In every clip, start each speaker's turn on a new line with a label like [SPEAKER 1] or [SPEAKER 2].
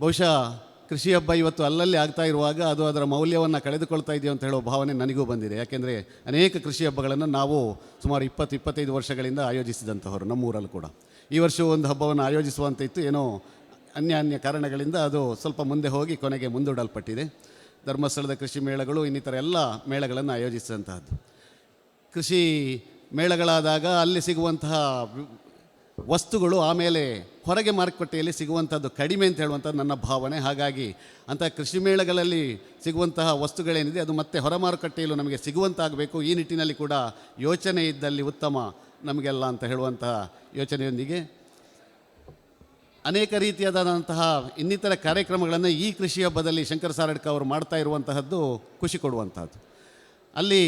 [SPEAKER 1] ಬಹುಶಃ ಕೃಷಿ ಹಬ್ಬ ಇವತ್ತು ಅಲ್ಲಲ್ಲಿ ಆಗ್ತಾ ಇರುವಾಗ ಅದು ಅದರ ಮೌಲ್ಯವನ್ನು ಕಳೆದುಕೊಳ್ತಾ ಇದೆಯೋ ಅಂತ ಹೇಳೋ ಭಾವನೆ ನನಗೂ ಬಂದಿದೆ. ಯಾಕೆಂದರೆ ಅನೇಕ ಕೃಷಿ ಹಬ್ಬಗಳನ್ನು ನಾವು ಸುಮಾರು ಇಪ್ಪತ್ತು, ಇಪ್ಪತ್ತೈದು ವರ್ಷಗಳಿಂದ ಆಯೋಜಿಸಿದಂಥವರು ನಮ್ಮೂರಲ್ಲೂ ಕೂಡ. ಈ ವರ್ಷ ಒಂದು ಹಬ್ಬವನ್ನು ಆಯೋಜಿಸುವಂತ ಇತ್ತು. ಏನೋ ಅನ್ಯ ಅನ್ಯ ಕಾರಣಗಳಿಂದ ಅದು ಸ್ವಲ್ಪ ಮುಂದೆ ಹೋಗಿ ಕೊನೆಗೆ ಮುಂದೂಡಲ್ಪಟ್ಟಿದೆ. ಧರ್ಮಸ್ಥಳದ ಕೃಷಿ ಮೇಳಗಳು, ಇನ್ನಿತರ ಎಲ್ಲ ಮೇಳಗಳನ್ನು ಆಯೋಜಿಸಿದಂತಹದ್ದು. ಕೃಷಿ ಮೇಳಗಳಾದಾಗ ಅಲ್ಲಿ ಸಿಗುವಂತಹ ವಸ್ತುಗಳು ಆಮೇಲೆ ಹೊರಗೆ ಮಾರುಕಟ್ಟೆಯಲ್ಲಿ ಸಿಗುವಂಥದ್ದು ಕಡಿಮೆ ಅಂತ ಹೇಳುವಂಥದ್ದು ನನ್ನ ಭಾವನೆ. ಹಾಗಾಗಿ ಅಂಥ ಕೃಷಿ ಮೇಳಗಳಲ್ಲಿ ಸಿಗುವಂತಹ ವಸ್ತುಗಳೇನಿದೆ, ಅದು ಮತ್ತೆ ಹೊರ ಮಾರುಕಟ್ಟೆಯಲ್ಲೂ ನಮಗೆ ಸಿಗುವಂತಾಗಬೇಕು. ಈ ನಿಟ್ಟಿನಲ್ಲಿ ಕೂಡ ಯೋಚನೆ ಇದ್ದಲ್ಲಿ ಉತ್ತಮ ನಮಗೆಲ್ಲ ಅಂತ ಹೇಳುವಂತಹ ಯೋಚನೆಯೊಂದಿಗೆ ಅನೇಕ ರೀತಿಯಾದಂತಹ ಇನ್ನಿತರ ಕಾರ್ಯಕ್ರಮಗಳನ್ನು ಈ ಕೃಷಿ ಹಬ್ಬದಲ್ಲಿ ಶಂಕರ ಸಾರಡ್ಕ ಅವರು ಮಾಡ್ತಾ ಇರುವಂತಹದ್ದು ಖುಷಿ ಕೊಡುವಂಥದ್ದು ಅಲ್ಲಿ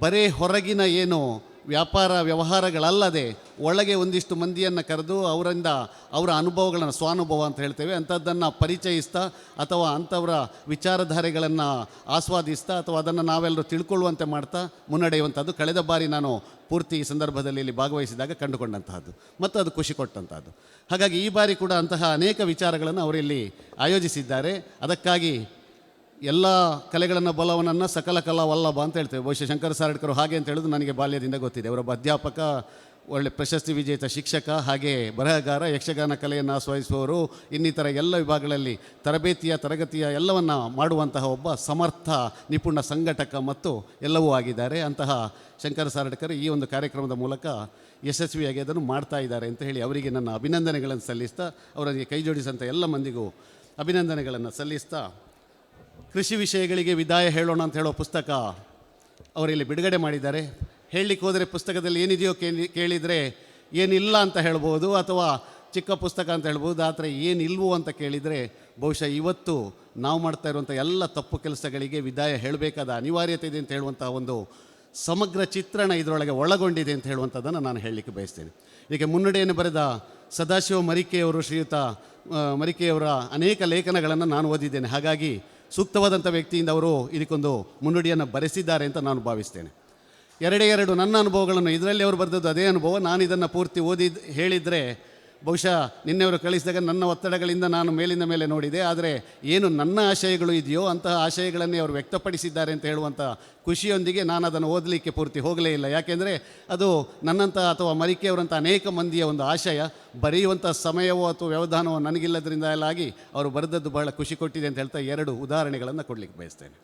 [SPEAKER 1] ಬರೇ ಹೊರಗಿನ ಏನು ವ್ಯಾಪಾರ ವ್ಯವಹಾರಗಳಲ್ಲದೆ ಒಳಗೆ ಒಂದಿಷ್ಟು ಮಂದಿಯನ್ನು ಕರೆದು ಅವರಿಂದ ಅವರ ಅನುಭವಗಳನ್ನು ಸ್ವಾನುಭವ ಅಂತ ಹೇಳ್ತೇವೆ. ಅಂಥದ್ದನ್ನು ಪರಿಚಯಿಸ್ತಾ ಅಥವಾ ಅಂಥವರ ವಿಚಾರಧಾರೆಗಳನ್ನು ಆಸ್ವಾದಿಸ್ತಾ ಅಥವಾ ಅದನ್ನು ನಾವೆಲ್ಲರೂ ತಿಳ್ಕೊಳ್ಳುವಂತೆ ಮಾಡ್ತಾ ಮುನ್ನಡೆಯುವಂಥದ್ದು. ಕಳೆದ ಬಾರಿ ನಾನು ಪೂರ್ತಿ ಈ ಸಂದರ್ಭದಲ್ಲಿ ಇಲ್ಲಿ ಭಾಗವಹಿಸಿದಾಗ ಕಂಡುಕೊಂಡಂತಹದ್ದು. ಮತ್ತು ಅದು ಖುಷಿ ಕೊಟ್ಟಂತಹದ್ದು. ಹಾಗಾಗಿ ಈ ಬಾರಿ ಕೂಡ ಅಂತಹ ಅನೇಕ ವಿಚಾರಗಳನ್ನು ಅವರಿಲ್ಲಿ ಆಯೋಜಿಸಿದ್ದಾರೆ. ಅದಕ್ಕಾಗಿ ಎಲ್ಲ ಕಲೆಗಳನ್ನು ಬಲವನನ್ನು ಸಕಲ ಕಲಾ ವಲ್ಲಭ ಅಂತ ಹೇಳ್ತೇವೆ. ಬಹುಶಃ ಶಂಕರ ಸಾರಡ್ಕರು ಹಾಗೆ ಅಂತ ಹೇಳೋದು ನನಗೆ ಬಾಲ್ಯದಿಂದ ಗೊತ್ತಿದೆ. ಅವರೊಬ್ಬ ಅಧ್ಯಾಪಕ, ಒಳ್ಳೆ ಪ್ರಶಸ್ತಿ ವಿಜೇತ ಶಿಕ್ಷಕ, ಹಾಗೆ ಬರಹಗಾರ, ಯಕ್ಷಗಾನ ಕಲೆಯನ್ನು ಆಸ್ವಾದಿಸುವವರು, ಇನ್ನಿತರ ಎಲ್ಲ ವಿಭಾಗಗಳಲ್ಲಿ ತರಬೇತಿಯ, ತರಗತಿಯ ಎಲ್ಲವನ್ನು ಮಾಡುವಂತಹ ಒಬ್ಬ ಸಮರ್ಥ, ನಿಪುಣ ಸಂಘಟಕ ಮತ್ತು ಎಲ್ಲವೂ ಆಗಿದ್ದಾರೆ. ಅಂತಹ ಶಂಕರ ಸಾರಡ್ಕರ್ ಈ ಒಂದು ಕಾರ್ಯಕ್ರಮದ ಮೂಲಕ ಯಶಸ್ವಿಯಾಗಿ ಅದನ್ನು ಮಾಡ್ತಾ ಇದ್ದಾರೆ ಅಂತ ಹೇಳಿ ಅವರಿಗೆ ನನ್ನ ಅಭಿನಂದನೆಗಳನ್ನು ಸಲ್ಲಿಸ್ತಾ ಅವರಿಗೆ ಕೈ ಎಲ್ಲ ಮಂದಿಗೂ ಅಭಿನಂದನೆಗಳನ್ನು ಸಲ್ಲಿಸ್ತಾ ಕೃಷಿ ವಿಷಯಗಳಿಗೆ ವಿದಾಯ ಹೇಳೋಣ ಅಂತ ಹೇಳೋ ಪುಸ್ತಕ ಅವರಿಲ್ಲಿ ಬಿಡುಗಡೆ ಮಾಡಿದ್ದಾರೆ. ಹೇಳಲಿಕ್ಕೆ ಹೋದರೆ ಪುಸ್ತಕದಲ್ಲಿ ಏನಿದೆಯೋ ಕೇಳಿ, ಕೇಳಿದರೆ ಏನಿಲ್ಲ ಅಂತ ಹೇಳ್ಬೋದು ಅಥವಾ ಚಿಕ್ಕ ಪುಸ್ತಕ ಅಂತ ಹೇಳ್ಬೋದು, ಆದರೆ ಏನಿಲ್ವೋ ಅಂತ ಕೇಳಿದರೆ ಬಹುಶಃ ಇವತ್ತು ನಾವು ಮಾಡ್ತಾ ಇರುವಂಥ ಎಲ್ಲ ತಪ್ಪು ಕೆಲಸಗಳಿಗೆ ವಿದಾಯ ಹೇಳಬೇಕಾದ ಅನಿವಾರ್ಯತೆ ಇದೆ ಅಂತ ಹೇಳುವಂಥ ಒಂದು ಸಮಗ್ರ ಚಿತ್ರಣ ಇದರೊಳಗೆ ಒಳಗೊಂಡಿದೆ ಅಂತ ಹೇಳುವಂಥದ್ದನ್ನು ನಾನು ಹೇಳಲಿಕ್ಕೆ ಬಯಸ್ತೇನೆ. ಇದಕ್ಕೆ ಮುನ್ನಡೆಯನ್ನು ಬರೆದ ಸದಾಶಿವ ಮರಿಕೆಯವರು ಶ್ರೀಯುತ ಮರಿಕೆಯವರ ಅನೇಕ ಲೇಖನಗಳನ್ನು ನಾನು ಓದಿದ್ದೇನೆ. ಹಾಗಾಗಿ ಸೂಕ್ತವಾದಂಥ ವ್ಯಕ್ತಿಯಿಂದ ಅವರು ಇದಕ್ಕೊಂದು ಮುನ್ನುಡಿಯನ್ನು ಬರೆಸಿದ್ದಾರೆ ಅಂತ ನಾನು ಭಾವಿಸ್ತೇನೆ. ಎರಡೇ ಎರಡು ನನ್ನ ಅನುಭವಗಳನ್ನು ಇದರಲ್ಲಿ ಅವರು ಬರೆದದ್ದು ಅದೇ ಅನುಭವ. ನಾನು ಇದನ್ನು ಪೂರ್ತಿ ಓದಿದ ಹೇಳಿದರೆ ಬಹುಶಃ ನಿನ್ನೆವರು ಕಳಿಸಿದಾಗ ನನ್ನ ಒತ್ತಡಗಳಿಂದ ನಾನು ಮೇಲಿಂದ ಮೇಲೆ ನೋಡಿದೆ, ಆದರೆ ಏನು ನನ್ನ ಆಶಯಗಳು ಇದೆಯೋ ಅಂತಹ ಆಶಯಗಳನ್ನೇ ಅವರು ವ್ಯಕ್ತಪಡಿಸಿದ್ದಾರೆ ಅಂತ ಹೇಳುವಂಥ ಖುಷಿಯೊಂದಿಗೆ ನಾನು ಅದನ್ನು ಓದಲಿಕ್ಕೆ ಪೂರ್ತಿ ಹೋಗಲೇ ಇಲ್ಲ. ಯಾಕೆಂದರೆ ಅದು ನನ್ನಂಥ ಅಥವಾ ಮರಿಕೆಯವರಂಥ ಅನೇಕ ಮಂದಿಯ ಒಂದು ಆಶಯ, ಬರೆಯುವಂಥ ಸಮಯವೋ ಅಥವಾ ವ್ಯವಧಾನವೋ ನನಗಿಲ್ಲದರಿಂದ ಎಲ್ಲಾಗಿ ಅವರು ಬರೆದದ್ದು ಬಹಳ ಖುಷಿ ಕೊಟ್ಟಿದೆ ಅಂತ ಹೇಳ್ತಾ ಎರಡು ಉದಾಹರಣೆಗಳನ್ನು ಕೊಡಲಿಕ್ಕೆ ಬಯಸ್ತೇನೆ.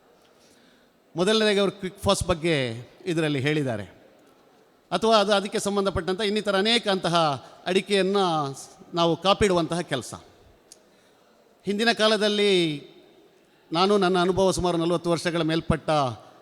[SPEAKER 1] ಮೊದಲನೇದಾಗಿ ಅವರು ಕ್ವಿಕ್ ಫಾಸ್ ಬಗ್ಗೆ ಇದರಲ್ಲಿ ಹೇಳಿದ್ದಾರೆ. ಅಥವಾ ಅದು ಅದಕ್ಕೆ ಸಂಬಂಧಪಟ್ಟಂಥ ಇನ್ನಿತರ ಅನೇಕ ಅಂತಹ ಅಡಿಕೆಯನ್ನು ನಾವು ಕಾಪಿಡುವಂತಹ ಕೆಲಸ. ಹಿಂದಿನ ಕಾಲದಲ್ಲಿ ನಾನು ನನ್ನ ಅನುಭವ ಸುಮಾರು ನಲವತ್ತು ವರ್ಷಗಳ ಮೇಲ್ಪಟ್ಟ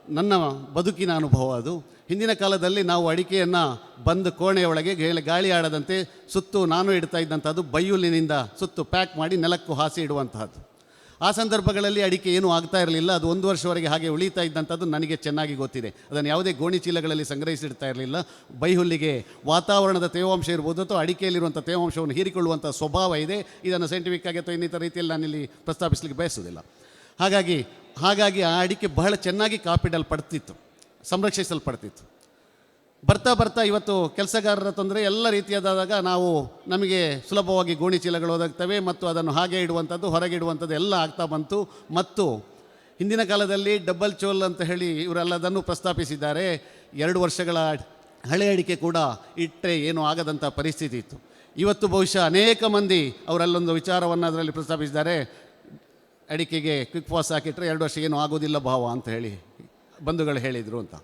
[SPEAKER 1] ನನ್ನ ಬದುಕಿನ ಅನುಭವ ಅದು. ಹಿಂದಿನ ಕಾಲದಲ್ಲಿ ನಾವು ಅಡಿಕೆಯನ್ನು ಬಂದು ಕೋಣೆಯೊಳಗೆ ಗೇಳ ಆಡದಂತೆ ಸುತ್ತು ನಾನು ಇಡ್ತಾ ಇದ್ದಂಥದ್ದು ಬೈಯುಲಿನಿಂದ ಸುತ್ತು ಪ್ಯಾಕ್ ಮಾಡಿ ನೆಲಕ್ಕೂ ಹಾಸಿ ಇಡುವಂತಹದ್ದು. ಆ ಸಂದರ್ಭಗಳಲ್ಲಿ ಅಡಿಕೆ ಏನೂ ಆಗ್ತಾ ಇರಲಿಲ್ಲ. ಅದು ಒಂದು ವರ್ಷವರೆಗೆ ಹಾಗೆ ಉಳಿತಾ ಇದ್ದಂಥದ್ದು ನನಗೆ ಚೆನ್ನಾಗಿ ಗೊತ್ತಿದೆ. ಅದನ್ನು ಯಾವುದೇ ಗೋಣಿ ಚೀಲಗಳಲ್ಲಿ ಸಂಗ್ರಹಿಸಿಡ್ತಾ ಇರಲಿಲ್ಲ. ಬೈಹುಲ್ಲಿಗೆ ವಾತಾವರಣದ ತೇವಾಂಶ ಇರ್ಬೋದು ಅಥವಾ ಅಡಿಕೆಯಲ್ಲಿರುವಂಥ ತೇವಾಂಶವನ್ನು ಹೀರಿಕೊಳ್ಳುವಂಥ ಸ್ವಭಾವ ಇದೆ. ಇದನ್ನು ಸೈಂಟಿಫಿಕ್ ಆಗಿ ಅಥವಾ ಇನ್ನಿತರ ರೀತಿಯಲ್ಲಿ ನಾನಿಲ್ಲಿ ಪ್ರಸ್ತಾಪಿಸಲಿಕ್ಕೆ ಬಯಸುವುದಿಲ್ಲ. ಹಾಗಾಗಿ ಹಾಗಾಗಿ ಆ ಅಡಿಕೆ ಬಹಳ ಚೆನ್ನಾಗಿ ಕಾಪಿಡಲ್ಪಡ್ತಿತ್ತು, ಸಂರಕ್ಷಿಸಲ್ಪಡ್ತಿತ್ತು. ಬರ್ತಾ ಬರ್ತಾ ಇವತ್ತು ಕೆಲಸಗಾರರ ತೊಂದರೆ ಎಲ್ಲ ರೀತಿಯಾದಾಗ ನಾವು ನಮಗೆ ಸುಲಭವಾಗಿ ಗೋಣಿ ಚೀಲಗಳು ಒದಗ್ತವೆ ಮತ್ತು ಅದನ್ನು ಹಾಗೆ ಇಡುವಂಥದ್ದು, ಹೊರಗೆ ಇಡುವಂಥದ್ದು ಎಲ್ಲ ಆಗ್ತಾ ಬಂತು. ಮತ್ತು ಹಿಂದಿನ ಕಾಲದಲ್ಲಿ ಡಬಲ್ ಚೋಲ್ ಅಂತ ಹೇಳಿ ಇವರೆಲ್ಲದನ್ನು ಪ್ರಸ್ತಾಪಿಸಿದ್ದಾರೆ. ಎರಡು ವರ್ಷಗಳ ಹಳೆ ಅಡಿಕೆ ಕೂಡ ಇಟ್ಟರೆ ಏನೂ ಆಗದಂಥ ಪರಿಸ್ಥಿತಿ ಇತ್ತು. ಇವತ್ತು ಬಹುಶಃ ಅನೇಕ ಮಂದಿ ಅವರಲ್ಲೊಂದು ವಿಚಾರವನ್ನು ಅದರಲ್ಲಿ ಪ್ರಸ್ತಾಪಿಸಿದ್ದಾರೆ. ಅಡಿಕೆಗೆ ಕ್ವಿಕ್ ಫಾಸ್ ಹಾಕಿಟ್ರೆ ಎರಡು ವರ್ಷ ಏನೂ ಆಗೋದಿಲ್ಲ ಭಾವ ಅಂತ ಹೇಳಿ ಬಂಧುಗಳು ಹೇಳಿದರು ಅಂತ.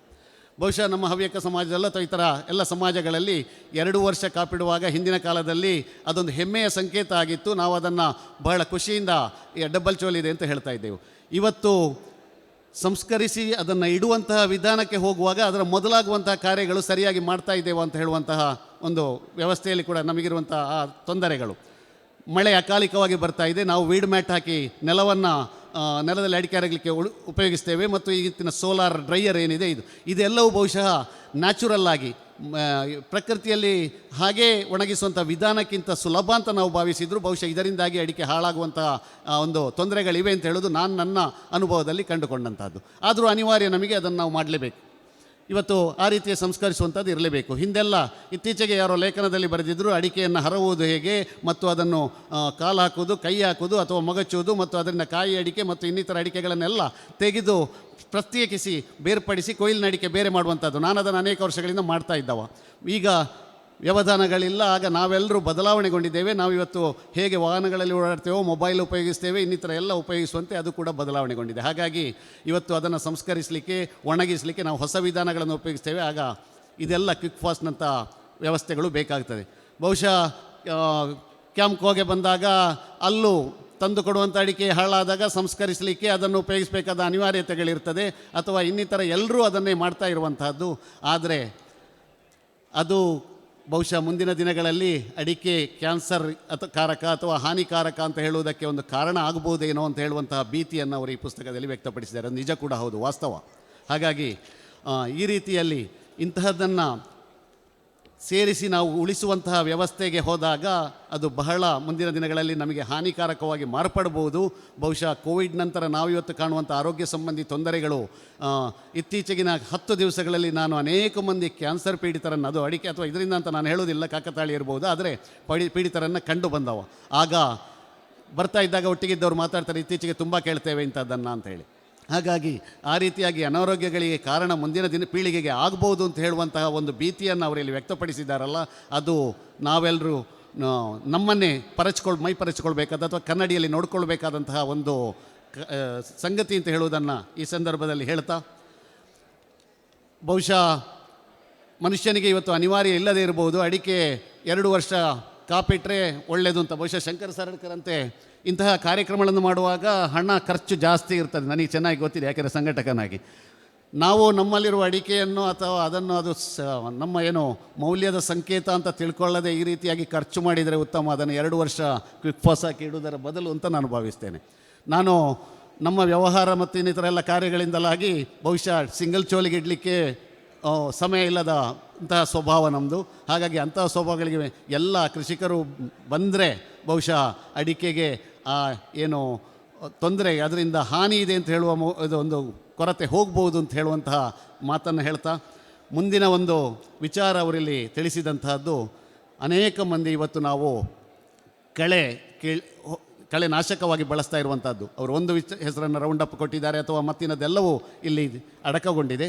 [SPEAKER 1] ಬಹುಶಃ ನಮ್ಮ ಹವ್ಯಕ ಸಮಾಜದಲ್ಲ ಅಥವಾ ಇತರ ಎಲ್ಲ ಸಮಾಜಗಳಲ್ಲಿ ಎರಡು ವರ್ಷ ಕಾಪಿಡುವಾಗ ಹಿಂದಿನ ಕಾಲದಲ್ಲಿ ಅದೊಂದು ಹೆಮ್ಮೆಯ ಸಂಕೇತ ಆಗಿತ್ತು. ನಾವು ಅದನ್ನು ಬಹಳ ಖುಷಿಯಿಂದ ಈ ಡಬ್ಬಲ್ ಚೋಲಿದೆ ಅಂತ ಹೇಳ್ತಾ ಇದ್ದೆವು. ಇವತ್ತು ಸಂಸ್ಕರಿಸಿ ಅದನ್ನು ಇಡುವಂತಹ ವಿಧಾನಕ್ಕೆ ಹೋಗುವಾಗ ಅದರ ಮೊದಲಾಗುವಂತಹ ಕಾರ್ಯಗಳು ಸರಿಯಾಗಿ ಮಾಡ್ತಾ ಇದ್ದೇವೆ ಅಂತ ಹೇಳುವಂತಹ ಒಂದು ವ್ಯವಸ್ಥೆಯಲ್ಲಿ ಕೂಡ ನಮಗಿರುವಂತಹ ತೊಂದರೆಗಳು. ಮಳೆ ಅಕಾಲಿಕವಾಗಿ ಬರ್ತಾ ಇದೆ. ನಾವು ವೀಡ್ ಮ್ಯಾಟ್ ಹಾಕಿ ನೆಲವನ್ನು ನೆಲದಲ್ಲಿ ಅಡಿಕೆ ಅರಗಲಿಕ್ಕೆ ಉಪಯೋಗಿಸ್ತೇವೆ ಮತ್ತು ಈಗಿನ ಸೋಲಾರ್ ಡ್ರೈಯರ್ ಏನಿದೆ ಇದು. ಇದೆಲ್ಲವೂ ಬಹುಶಃ ನ್ಯಾಚುರಲ್ ಆಗಿ ಪ್ರಕೃತಿಯಲ್ಲಿ ಹಾಗೇ ಒಣಗಿಸುವಂಥ ವಿಧಾನಕ್ಕಿಂತ ಸುಲಭ ಅಂತ ನಾವು ಭಾವಿಸಿದ್ರು, ಬಹುಶಃ ಇದರಿಂದಾಗಿ ಅಡಿಕೆ ಹಾಳಾಗುವಂತಹ ಒಂದು ತೊಂದರೆಗಳಿವೆ ಅಂತ ಹೇಳೋದು ನಾನು ನನ್ನ ಅನುಭವದಲ್ಲಿ ಕಂಡುಕೊಂಡಂಥದ್ದು ಆದರೂ ಅನಿವಾರ್ಯ ನಮಗೆ ಅದನ್ನು ನಾವು ಮಾಡಲೇಬೇಕು. ಇವತ್ತು ಆ ರೀತಿಯ ಸಂಸ್ಕರಿಸುವಂಥದ್ದು ಇರಲೇಬೇಕು. ಹಿಂದೆಲ್ಲ ಇತ್ತೀಚೆಗೆ ಯಾರೋ ಲೇಖನದಲ್ಲಿ ಬರೆದಿದ್ದರು ಅಡಿಕೆಯನ್ನು ಹರವುವುದು ಹೇಗೆ ಮತ್ತು ಅದನ್ನು ಕಾಲು ಹಾಕುವುದು, ಕೈ ಹಾಕುವುದು ಅಥವಾ ಮೊಗಚುವುದು ಮತ್ತು ಅದರಿಂದ ಕಾಯಿ ಅಡಿಕೆ ಮತ್ತು ಇನ್ನಿತರ ಅಡಿಕೆಗಳನ್ನೆಲ್ಲ ತೆಗೆದು ಪ್ರತ್ಯೇಕಿಸಿ, ಬೇರ್ಪಡಿಸಿ ಕೊಯ್ಲಿನ ಅಡಿಕೆ ಬೇರೆ ಮಾಡುವಂಥದ್ದು. ನಾನು ಅದನ್ನು ಅನೇಕ ವರ್ಷಗಳಿಂದ ಮಾಡ್ತಾ ಇದ್ದವ. ಈಗ ವ್ಯವಧಾನಗಳಿಲ್ಲ. ಆಗ ನಾವೆಲ್ಲರೂ ಬದಲಾವಣೆಗೊಂಡಿದ್ದೇವೆ. ನಾವು ಇವತ್ತು ಹೇಗೆ ವಾಹನಗಳಲ್ಲಿ ಓಡಾಡ್ತೇವೋ, ಮೊಬೈಲ್ ಉಪಯೋಗಿಸ್ತೇವೆ, ಇನ್ನಿತರ ಎಲ್ಲ ಉಪಯೋಗಿಸುವಂತೆ ಅದು ಕೂಡ ಬದಲಾವಣೆಗೊಂಡಿದೆ. ಹಾಗಾಗಿ ಇವತ್ತು ಅದನ್ನು ಸಂಸ್ಕರಿಸಲಿಕ್ಕೆ, ಒಣಗಿಸಲಿಕ್ಕೆ ನಾವು ಹೊಸ ವಿಧಾನಗಳನ್ನು ಉಪಯೋಗಿಸ್ತೇವೆ. ಆಗ ಇದೆಲ್ಲ ಕ್ವಿಕ್ ಫಾಸ್ಟ್ನಂಥ ವ್ಯವಸ್ಥೆಗಳು ಬೇಕಾಗ್ತದೆ. ಬಹುಶಃ ಕ್ಯಾಂಪ್ಕೋಗೆ ಬಂದಾಗ ಅಲ್ಲೂ ತಂದು ಕೊಡುವಂಥ ಅಡಿಕೆ ಹಾಳಾದಾಗ ಸಂಸ್ಕರಿಸಲಿಕ್ಕೆ ಅದನ್ನು ಉಪಯೋಗಿಸಬೇಕಾದ ಅನಿವಾರ್ಯತೆಗಳಿರ್ತದೆ ಅಥವಾ ಇನ್ನಿತರ ಎಲ್ಲರೂ ಅದನ್ನೇ ಮಾಡ್ತಾ ಇರುವಂತಹದ್ದು. ಆದರೆ ಅದು ಬಹುಶಃ ಮುಂದಿನ ದಿನಗಳಲ್ಲಿ ಅಡಿಕೆ ಕ್ಯಾನ್ಸರ್ ಅಥ ಕಾರಕ ಅಥವಾ ಹಾನಿಕಾರಕ ಅಂತ ಹೇಳುವುದಕ್ಕೆ ಒಂದು ಕಾರಣ ಆಗಬಹುದೇನೋ ಅಂತ ಹೇಳುವಂತಹ ಭೀತಿಯನ್ನು ಅವರು ಈ ಪುಸ್ತಕದಲ್ಲಿ ವ್ಯಕ್ತಪಡಿಸಿದ್ದಾರೆ. ನಿಜ ಕೂಡ ಹೌದು ವಾಸ್ತವ. ಹಾಗಾಗಿ ಈ ರೀತಿಯಲ್ಲಿ ಇಂತಹದ್ದನ್ನು ಸೇರಿಸಿ ನಾವು ಉಳಿಸುವಂತಹ ವ್ಯವಸ್ಥೆಗೆ ಹೋದಾಗ ಅದು ಬಹಳ ಮುಂದಿನ ದಿನಗಳಲ್ಲಿ ನಮಗೆ ಹಾನಿಕಾರಕವಾಗಿ ಮಾರ್ಪಡಬಹುದು. ಬಹುಶಃ ಕೋವಿಡ್ ನಂತರ ನಾವು ಇವತ್ತು ಕಾಣುವಂಥ ಆರೋಗ್ಯ ಸಂಬಂಧಿ ತೊಂದರೆಗಳು ಇತ್ತೀಚೆಗಿನ ಹತ್ತು ದಿವಸಗಳಲ್ಲಿ ನಾನು ಅನೇಕ ಮಂದಿ ಕ್ಯಾನ್ಸರ್ ಪೀಡಿತರನ್ನು, ಅದು ಅಡಿಕೆ ಅಥವಾ ಇದರಿಂದ ಅಂತ ನಾನು ಹೇಳೋದಿಲ್ಲ ಕಾಕತಾಳಿ ಇರ್ಬೋದು, ಆದರೆ ಪಡಿ ಪೀಡಿತರನ್ನು ಕಂಡು ಬಂದವ. ಆಗ ಬರ್ತಾ ಇದ್ದಾಗ ಒಟ್ಟಿಗಿದ್ದವ್ರು ಮಾತಾಡ್ತಾರೆ, ಇತ್ತೀಚೆಗೆ ತುಂಬ ಕೇಳ್ತೇವೆ ಇಂಥದ್ದನ್ನು ಅಂತ ಹೇಳಿ. ಹಾಗಾಗಿ ಆ ರೀತಿಯಾಗಿ ಅನಾರೋಗ್ಯಗಳಿಗೆ ಕಾರಣ ಮುಂದಿನ ದಿನ ಪೀಳಿಗೆಗೆ ಆಗ್ಬೋದು ಅಂತ ಹೇಳುವಂತಹ ಒಂದು ಭೀತಿಯನ್ನು ಅವರಲ್ಲಿ ವ್ಯಕ್ತಪಡಿಸಿದಾರಲ್ಲ ಅದು ನಾವೆಲ್ಲರೂ ನಮ್ಮನ್ನೇ ಪರಚ್ಕೊಳ್, ಮೈ ಪರಚ್ಕೊಳ್ಬೇಕಾದ ಅಥವಾ ಕನ್ನಡಿಯಲ್ಲಿ ನೋಡಿಕೊಳ್ಬೇಕಾದಂತಹ ಒಂದು ಸಂಗತಿ ಅಂತ ಹೇಳುವುದನ್ನು ಈ ಸಂದರ್ಭದಲ್ಲಿ ಹೇಳ್ತಾ, ಬಹುಶಃ ಮನುಷ್ಯನಿಗೆ ಇವತ್ತು ಅನಿವಾರ್ಯ ಇಲ್ಲದೇ ಇರಬಹುದು ಅಡಿಕೆ ಎರಡು ವರ್ಷ ಕಾಪಿಟ್ರೆ ಒಳ್ಳೆಯದು ಅಂತ ಬಹುಶಃ ಶಂಕರ ಸರಡ್ಕರಂತೆ ಇಂತಹ ಕಾರ್ಯಕ್ರಮಗಳನ್ನು ಮಾಡುವಾಗ ಹಣ ಖರ್ಚು ಜಾಸ್ತಿ ಇರ್ತದೆ. ನನಗೆ ಚೆನ್ನಾಗಿ ಗೊತ್ತಿದೆ, ಯಾಕೆಂದರೆ ಸಂಘಟಕನಾಗಿ. ನಾವು ನಮ್ಮಲ್ಲಿರುವ ಅಡಿಕೆಯನ್ನು ಅಥವಾ ಅದನ್ನು ಅದು ಸ, ನಮ್ಮ ಏನು ಮೌಲ್ಯದ ಸಂಕೇತ ಅಂತ ತಿಳ್ಕೊಳ್ಳದೆ ಈ ರೀತಿಯಾಗಿ ಖರ್ಚು ಮಾಡಿದರೆ ಉತ್ತಮ. ಅದನ್ನು ಎರಡು ವರ್ಷ ಕ್ವಿಕ್ ಫಾಸ್ ಹಾಕಿ ಇಡುವುದರ ಬದಲು ಅಂತ ನಾನು ಭಾವಿಸ್ತೇನೆ. ನಾನು ನಮ್ಮ ವ್ಯವಹಾರ ಮತ್ತು ಇನ್ನಿತರ ಎಲ್ಲ ಕಾರ್ಯಗಳಿಂದಲಾಗಿ ಬಹುಶಃ ಸಿಂಗಲ್ ಚೋಲಿಗೆ ಇಡಲಿಕ್ಕೆ ಸಮಯ ಇಲ್ಲದ ಅಂತಹ ಸ್ವಭಾವ ನಮ್ಮದು ಹಾಗಾಗಿ ಅಂತಹ ಸ್ವಭಾವಗಳಿಗೆ ಎಲ್ಲ ಕೃಷಿಕರು ಬಂದರೆ ಬಹುಶಃ ಅಡಿಕೆಗೆ ಏನು ತೊಂದರೆ, ಅದರಿಂದ ಹಾನಿ ಇದೆ ಅಂತ ಹೇಳುವ ಇದು ಒಂದು ಕೊರತೆ ಹೋಗ್ಬೋದು ಅಂತ ಹೇಳುವಂತಹ ಮಾತನ್ನು ಹೇಳ್ತಾ, ಮುಂದಿನ ಒಂದು ವಿಚಾರ ಅವರಲ್ಲಿ ತಿಳಿಸಿದಂತಹದ್ದು, ಅನೇಕ ಮಂದಿ ಇವತ್ತು ನಾವು ಕಳೆ ಕೀಳ್ ಕಳೆ ನಾಶಕವಾಗಿ ಬಳಸ್ತಾ ಇರುವಂಥದ್ದು ಅವರು ಒಂದು ವಿಚ, ಹೆಸರನ್ನು ರೌಂಡ್ ಅಪ್ ಕೊಟ್ಟಿದ್ದಾರೆ ಅಥವಾ ಮತ್ತಿನದೆಲ್ಲವೂ ಇಲ್ಲಿ ಅಡಕಗೊಂಡಿದೆ.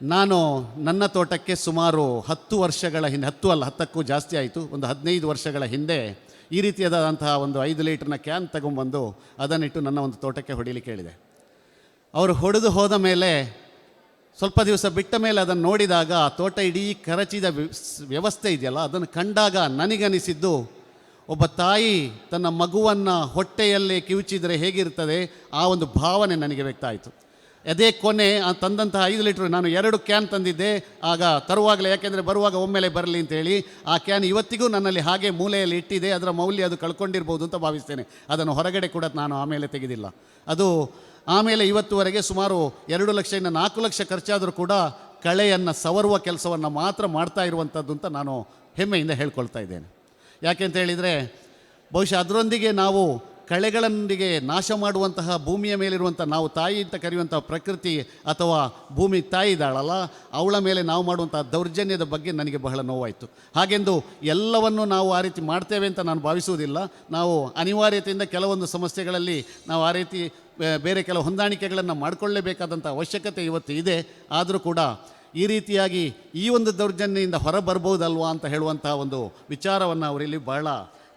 [SPEAKER 1] ನಾನು ನನ್ನ ತೋಟಕ್ಕೆ ಸುಮಾರು ಹತ್ತು ವರ್ಷಗಳ ಹಿಂದೆ ಹತ್ತು ಅಲ್ಲ, ಹತ್ತಕ್ಕೂ ಜಾಸ್ತಿ ಆಯಿತು. ಒಂದು ಹದಿನೈದು ವರ್ಷಗಳ ಹಿಂದೆ ಈ ರೀತಿಯಾದಂತಹ ಒಂದು ಐದು ಲೀಟ್ರ್ನ ಕ್ಯಾನ್ ತಗೊಂಬಂದು ಅದನ್ನಿಟ್ಟು ನನ್ನ ಒಂದು ತೋಟಕ್ಕೆ ಹೊಡಿಲಿ ಹೇಳಿದೆ. ಅವರು ಹೊಡೆದು ಹೋದ ಮೇಲೆ ಸ್ವಲ್ಪ ದಿವಸ ಬಿಟ್ಟ ಮೇಲೆ ಅದನ್ನು ನೋಡಿದಾಗ ಆ ತೋಟ ಇಡೀ ಕರಚಿದ ವ್ಯವಸ್ಥೆ ಇದೆಯಲ್ಲ, ಅದನ್ನು ಕಂಡಾಗ ನನಗನಿಸಿದ್ದು ಒಬ್ಬ ತಾಯಿ ತನ್ನ ಮಗುವನ್ನು ಹೊಟ್ಟೆಯಲ್ಲೇ ಕಿವುಚಿದರೆ ಹೇಗಿರ್ತದೆ ಆ ಒಂದು ಭಾವನೆ ನನಗೆ ವ್ಯಕ್ತ ಆಯಿತು. ಅದೇ ಕೊನೆ, ಆ ತಂದಂತಹ ಐದು ಲೀಟ್ರ್ ನಾನು ಎರಡು ಕ್ಯಾನ್ ತಂದಿದ್ದೆ. ಆಗ ತರುವಾಗಲೇ, ಯಾಕೆಂದರೆ ಬರುವಾಗ ಒಮ್ಮೆಲೆ ಬರಲಿ ಅಂತೇಳಿ ಆ ಕ್ಯಾನ್ ಇವತ್ತಿಗೂ ನನ್ನಲ್ಲಿ ಹಾಗೆ ಮೂಲೆಯಲ್ಲಿ ಇಟ್ಟಿದೆ, ಅದರ ಮೌಲ್ಯ ಅದು ಕಳ್ಕೊಂಡಿರ್ಬೋದು ಅಂತ ಭಾವಿಸ್ತೇನೆ. ಅದನ್ನು ಹೊರಗಡೆ ಕೂಡ ನಾನು ಆಮೇಲೆ ತೆಗೆದಿಲ್ಲ. ಅದು ಆಮೇಲೆ ಇವತ್ತುವರೆಗೆ ಸುಮಾರು ಎರಡು ಲಕ್ಷದಿಂದ ನಾಲ್ಕು ಲಕ್ಷ ಖರ್ಚಾದರೂ ಕೂಡ ಕಳೆಯನ್ನು ಸವರುವ ಕೆಲಸವನ್ನು ಮಾತ್ರ ಮಾಡ್ತಾ ಇರುವಂಥದ್ದು ಅಂತ ನಾನು ಹೆಮ್ಮೆಯಿಂದ ಹೇಳ್ಕೊಳ್ತಾ ಇದ್ದೇನೆ. ಯಾಕೆ ಅಂತ ಹೇಳಿದರೆ, ಬಹುಶಃ ಅದರೊಂದಿಗೆ ನಾವು ಕಳೆಗಳೊಂದಿಗೆ ನಾಶ ಮಾಡುವಂತಹ ಭೂಮಿಯ ಮೇಲಿರುವಂಥ ನಾವು ತಾಯಿ ಅಂತ ಕರೆಯುವಂಥ ಪ್ರಕೃತಿ ಅಥವಾ ಭೂಮಿ ತಾಯಿ ಇದ್ದಾಳಲ್ಲ, ಅವಳ ಮೇಲೆ ನಾವು ಮಾಡುವಂಥ ದೌರ್ಜನ್ಯದ ಬಗ್ಗೆ ನನಗೆ ಬಹಳ ನೋವಾಯಿತು. ಹಾಗೆಂದು ಎಲ್ಲವನ್ನು ನಾವು ಆ ರೀತಿ ಮಾಡ್ತೇವೆ ಅಂತ ನಾನು ಭಾವಿಸುವುದಿಲ್ಲ. ನಾವು ಅನಿವಾರ್ಯತೆಯಿಂದ ಕೆಲವೊಂದು ಸಮಸ್ಯೆಗಳಲ್ಲಿ ನಾವು ಆ ರೀತಿ ಬೇರೆ ಕೆಲವು ಹೊಂದಾಣಿಕೆಗಳನ್ನು ಮಾಡಿಕೊಳ್ಳಲೇಬೇಕಾದಂಥ ಅವಶ್ಯಕತೆ ಇವತ್ತು ಇದೆ. ಆದರೂ ಕೂಡ ಈ ರೀತಿಯಾಗಿ ಈ ಒಂದು ದೌರ್ಜನ್ಯದಿಂದ ಹೊರಬರ್ಬೋದಲ್ವಾ ಅಂತ ಹೇಳುವಂತಹ ಒಂದು ವಿಚಾರವನ್ನು ಅವರಲ್ಲಿ ಬಹಳ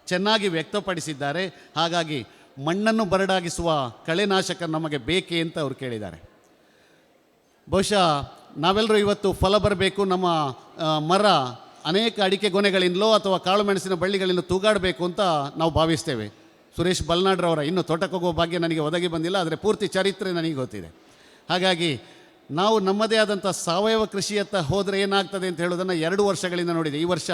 [SPEAKER 1] ಚೆನ್ನಾಗಿ ವ್ಯಕ್ತಪಡಿಸಿದ್ದಾರೆ. ಹಾಗಾಗಿ ಮಣ್ಣನ್ನು ಬರಡಾಗಿಸುವ ಕಳೆನಾಶಕ ನಮಗೆ ಬೇಕೇ ಅಂತ ಅವರು ಕೇಳಿದ್ದಾರೆ. ಬಹುಶಃ ನಾವೆಲ್ಲರೂ ಇವತ್ತು ಫಲ ಬರಬೇಕು, ನಮ್ಮ ಮರ ಅನೇಕ ಅಡಿಕೆ ಗೊನೆಗಳಿಂದಲೋ ಅಥವಾ ಕಾಳು ಮೆಣಸಿನ ಬಳ್ಳಿಗಳಿಂದ ತೂಗಾಡಬೇಕು ಅಂತ ನಾವು ಭಾವಿಸ್ತೇವೆ. ಸುರೇಶ್ ಬಲ್ನಾಡ್ರವರ ಇನ್ನೂ ತೋಟಕ್ಕೆ ಹೋಗುವ ಭಾಗ್ಯ ನನಗೆ ಒದಗಿ ಬಂದಿಲ್ಲ, ಆದರೆ ಪೂರ್ತಿ ಚರಿತ್ರೆ ನನಗೆ ಗೊತ್ತಿದೆ. ಹಾಗಾಗಿ ನಾವು ನಮ್ಮದೇ ಆದಂಥ ಸಾವಯವ ಕೃಷಿಯತ್ತ ಹೋದರೆ ಏನಾಗ್ತದೆ ಅಂತ ಹೇಳೋದನ್ನು ಎರಡು ವರ್ಷಗಳಿಂದ ನೋಡಿದೆ. ಈ ವರ್ಷ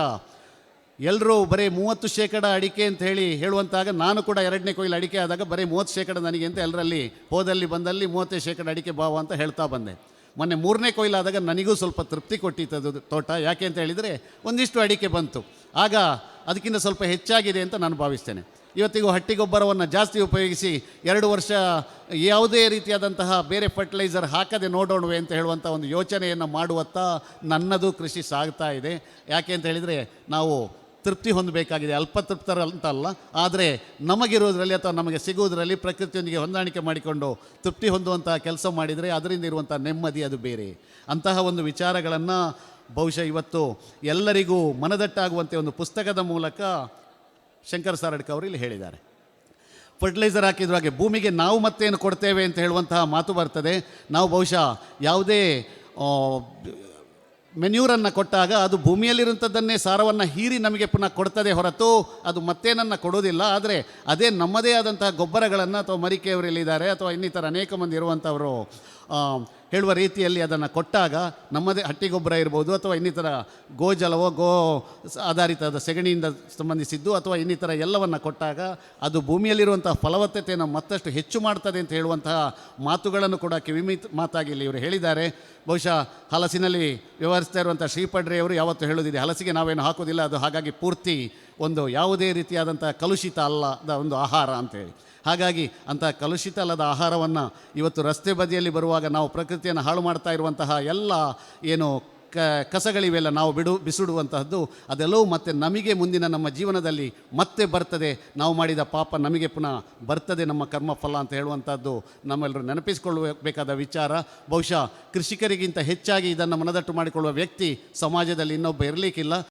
[SPEAKER 1] ಎಲ್ಲರೂ ಬರೀ ಮೂವತ್ತು ಶೇಕಡ ಅಡಿಕೆ ಅಂತ ಹೇಳಿ ಹೇಳುವಂತಾಗ ನಾನು ಕೂಡ ಎರಡನೇ ಕೊಯ್ಲು ಅಡಿಕೆ ಆದಾಗ ಬರೀ ಮೂವತ್ತು ಶೇಕಡ ನನಗೆ ಅಂತ ಎಲ್ಲರಲ್ಲಿ ಹೋದಲ್ಲಿ ಬಂದಲ್ಲಿ ಮೂವತ್ತೈದು ಶೇಕಡ ಅಡಿಕೆ ಭಾವ ಅಂತ ಹೇಳ್ತಾ ಬಂದೆ. ಮೊನ್ನೆ ಮೂರನೇ ಕೊಯ್ಲಾದಾಗ ನನಗೂ ಸ್ವಲ್ಪ ತೃಪ್ತಿ ಕೊಟ್ಟಿತ್ತದು ತೋಟ. ಯಾಕೆ ಅಂತ ಹೇಳಿದರೆ ಒಂದಿಷ್ಟು ಅಡಿಕೆ ಬಂತು. ಆಗ ಅದಕ್ಕಿಂತ ಸ್ವಲ್ಪ ಹೆಚ್ಚಾಗಿದೆ ಅಂತ ನಾನು ಭಾವಿಸ್ತೇನೆ. ಇವತ್ತಿಗೂ ಹಟ್ಟಿಗೊಬ್ಬರವನ್ನು ಜಾಸ್ತಿ ಉಪಯೋಗಿಸಿ ಎರಡು ವರ್ಷ ಯಾವುದೇ ರೀತಿಯಾದಂತಹ ಬೇರೆ ಫರ್ಟಿಲೈಸರ್ ಹಾಕದೆ ನೋಡೋಣವೆ ಅಂತ ಹೇಳುವಂಥ ಒಂದು ಯೋಚನೆಯನ್ನು ಮಾಡುವತ್ತ ನನ್ನದು ಕೃಷಿ ಸಾಗ್ತಾ ಇದೆ. ಯಾಕೆ ಅಂತ ಹೇಳಿದರೆ ನಾವು ತೃಪ್ತಿ ಹೊಂದಬೇಕಾಗಿದೆ. ಅಲ್ಪತೃಪ್ತರ ಅಂತಲ್ಲ ಆದರೆ ನಮಗಿರೋದ್ರಲ್ಲಿ ಅಥವಾ ನಮಗೆ ಸಿಗುವುದರಲ್ಲಿ ಪ್ರಕೃತಿಯೊಂದಿಗೆ ಹೊಂದಾಣಿಕೆ ಮಾಡಿಕೊಂಡು ತೃಪ್ತಿ ಹೊಂದುವಂತಹ ಕೆಲಸ ಮಾಡಿದರೆ ಅದರಿಂದ ಇರುವಂಥ ನೆಮ್ಮದಿ ಅದು ಬೇರೆ. ಅಂತಹ ಒಂದು ವಿಚಾರಗಳನ್ನು ಬಹುಶಃ ಇವತ್ತು ಎಲ್ಲರಿಗೂ ಮನದಟ್ಟಾಗುವಂತೆ ಒಂದು ಪುಸ್ತಕದ ಮೂಲಕ ಶಂಕರ್ ಸಾರಡ್ಕ ಅವರು ಇಲ್ಲಿ ಹೇಳಿದ್ದಾರೆ. ಫರ್ಟಿಲೈಸರ್ ಹಾಕಿದ್ರ ಹಾಗೆ ಭೂಮಿಗೆ ನಾವು ಮತ್ತೇನು ಕೊಡ್ತೇವೆ ಅಂತ ಹೇಳುವಂತಹ ಮಾತು ಬರ್ತದೆ. ನಾವು ಬಹುಶಃ ಯಾವುದೇ ಮೆನ್ಯೂರನ್ನು ಕೊಟ್ಟಾಗ ಅದು ಭೂಮಿಯಲ್ಲಿರುವಂಥದ್ದನ್ನೇ ಸಾರವನ್ನು ಹೀರಿ ನಮಗೆ ಪುನಃ ಕೊಡ್ತದೆ ಹೊರತು ಅದು ಮತ್ತೇನನ್ನು ಕೊಡೋದಿಲ್ಲ. ಆದರೆ ಅದೇ ನಮ್ಮದೇ ಆದಂತಹ ಗೊಬ್ಬರಗಳನ್ನು ಅಥವಾ ಮರಿಕೆಯವರಲ್ಲಿದ್ದಾರೆ ಅಥವಾ ಇನ್ನಿತರ ಅನೇಕ ಮಂದಿ ಇರುವಂಥವರು ಹೇಳುವ ರೀತಿಯಲ್ಲಿ ಅದನ್ನು ಕೊಟ್ಟಾಗ ನಮ್ಮದೇ ಹಟ್ಟಿಗೊಬ್ಬರ ಇರ್ಬೋದು ಅಥವಾ ಇನ್ನಿತರ ಗೋಜಲವೋ ಗೋ ಆಧಾರಿತದ ಸೆಗಣಿಯಿಂದ ಸಂಬಂಧಿಸಿದ್ದು ಅಥವಾ ಇನ್ನಿತರ ಎಲ್ಲವನ್ನು ಕೊಟ್ಟಾಗ ಅದು ಭೂಮಿಯಲ್ಲಿರುವಂತಹ ಫಲವತ್ತತೆಯನ್ನು ಮತ್ತಷ್ಟು ಹೆಚ್ಚು ಮಾಡ್ತದೆ ಅಂತ ಹೇಳುವಂತಹ ಮಾತುಗಳನ್ನು ಕೂಡ ಕಿವಿಮಿ ಮಾತಾಗಿ ಇಲ್ಲಿ ಇವರು ಹೇಳಿದ್ದಾರೆ. ಬಹುಶಃ ಹಲಸಿನಲ್ಲಿ ವ್ಯವಹರಿಸ್ತಾ ಇರುವಂಥ ಶ್ರೀಪಡ್ರೆಯವರು ಯಾವತ್ತೂ ಹೇಳುವುದಿದೆ, ಹಲಸಿಗೆ ನಾವೇನು ಹಾಕೋದಿಲ್ಲ ಅದು ಹಾಗಾಗಿ ಪೂರ್ತಿ ಒಂದು ಯಾವುದೇ ರೀತಿಯಾದಂಥ ಕಲುಷಿತ ಅಲ್ಲದ ಒಂದು ಆಹಾರ ಅಂತೇಳಿ ಹಾಗಾಗಿ ಅಂಥ ಕಲುಷಿತ ಅಲ್ಲದ ಆಹಾರವನ್ನು ಇವತ್ತು ರಸ್ತೆ ಬದಿಯಲ್ಲಿ ಬರುವಾಗ ನಾವು ಪ್ರಕೃತಿಯನ್ನು ಹಾಳು ಮಾಡ್ತಾ ಇರುವಂತಹ ಎಲ್ಲ ಏನು ಕ, ಕಸಗಳಿವೆಲ್ಲ ನಾವು ಬಿಡು, ಬಿಸಿಡುವಂತಹದ್ದು, ಅದೆಲ್ಲವೂ ಮತ್ತೆ ನಮಗೆ ಮುಂದಿನ ನಮ್ಮ ಜೀವನದಲ್ಲಿ ಮತ್ತೆ ಬರ್ತದೆ. ನಾವು ಮಾಡಿದ ಪಾಪ ನಮಗೆ ಪುನಃ ಬರ್ತದೆ ನಮ್ಮ ಕರ್ಮಫಲ ಅಂತ ಹೇಳುವಂಥದ್ದು ನಮ್ಮೆಲ್ಲರೂ ನೆನಪಿಸಿಕೊಳ್ಳಬೇಕಾದ ವಿಚಾರ. ಬಹುಶಃ ಕೃಷಿಕರಿಗಿಂತ ಹೆಚ್ಚಾಗಿ ಇದನ್ನು ಮನದಟ್ಟು ಮಾಡಿಕೊಳ್ಳುವ ವ್ಯಕ್ತಿ ಸಮಾಜದಲ್ಲಿ ಇನ್ನೊಬ್ಬ ಇರಲಿಕ್ಕಿಲ್ಲ.